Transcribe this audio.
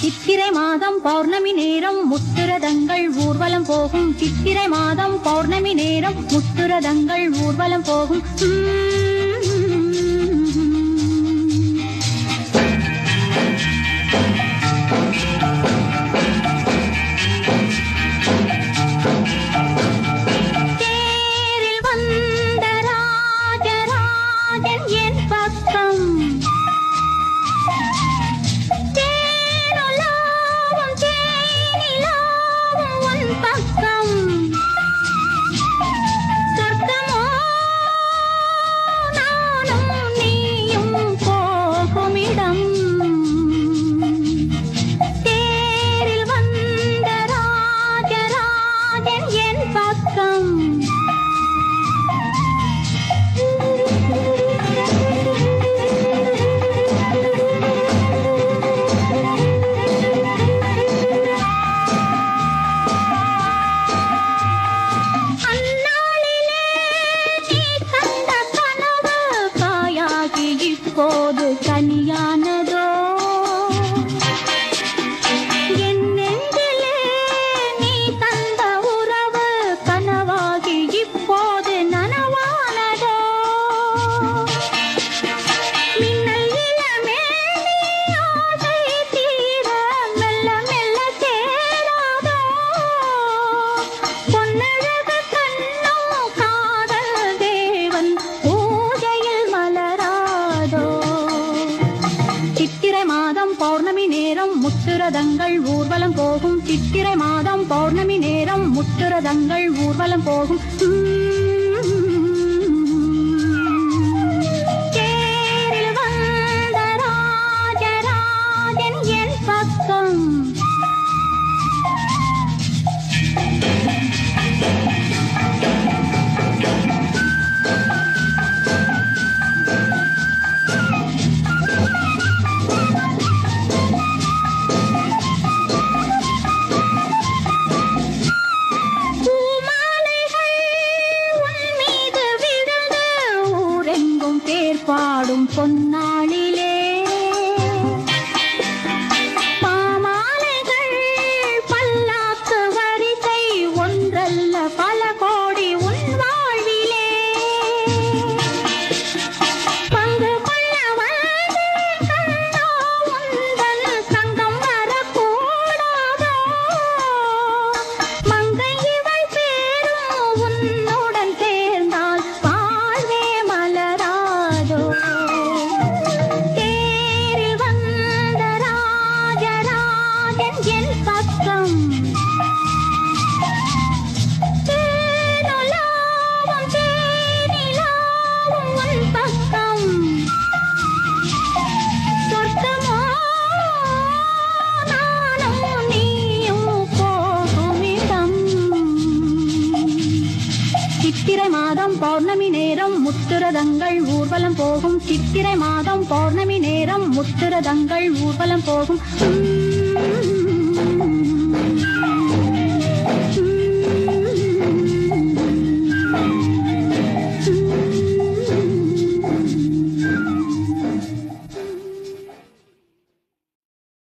சித்திரை மாதம் பௌர்ணமி நேரம் முத்துரதங்கள் ஊர்வலம் போகும். சித்திரை மாதம் பௌர்ணமி நேரம் முத்துரதங்கள் ஊர்வலம் போகும். போது தனியான முற்றுரதங்கள் ஊர்வலம் போகும் சித்திரை மாதம் பௌர்ணமி நேரம் முற்றுரதங்கள் ஊர்வலம் போகும். ஆடும் பொன்னா என் பக்கம். சித்திரை மாதம் பௌர்ணமி நேரம் முத்துரதங்கள் ஊர்வலம் போகும். சித்திரை மாதம் பௌர்ணமி நேரம் முத்துரதங்கள் ஊர்வலம்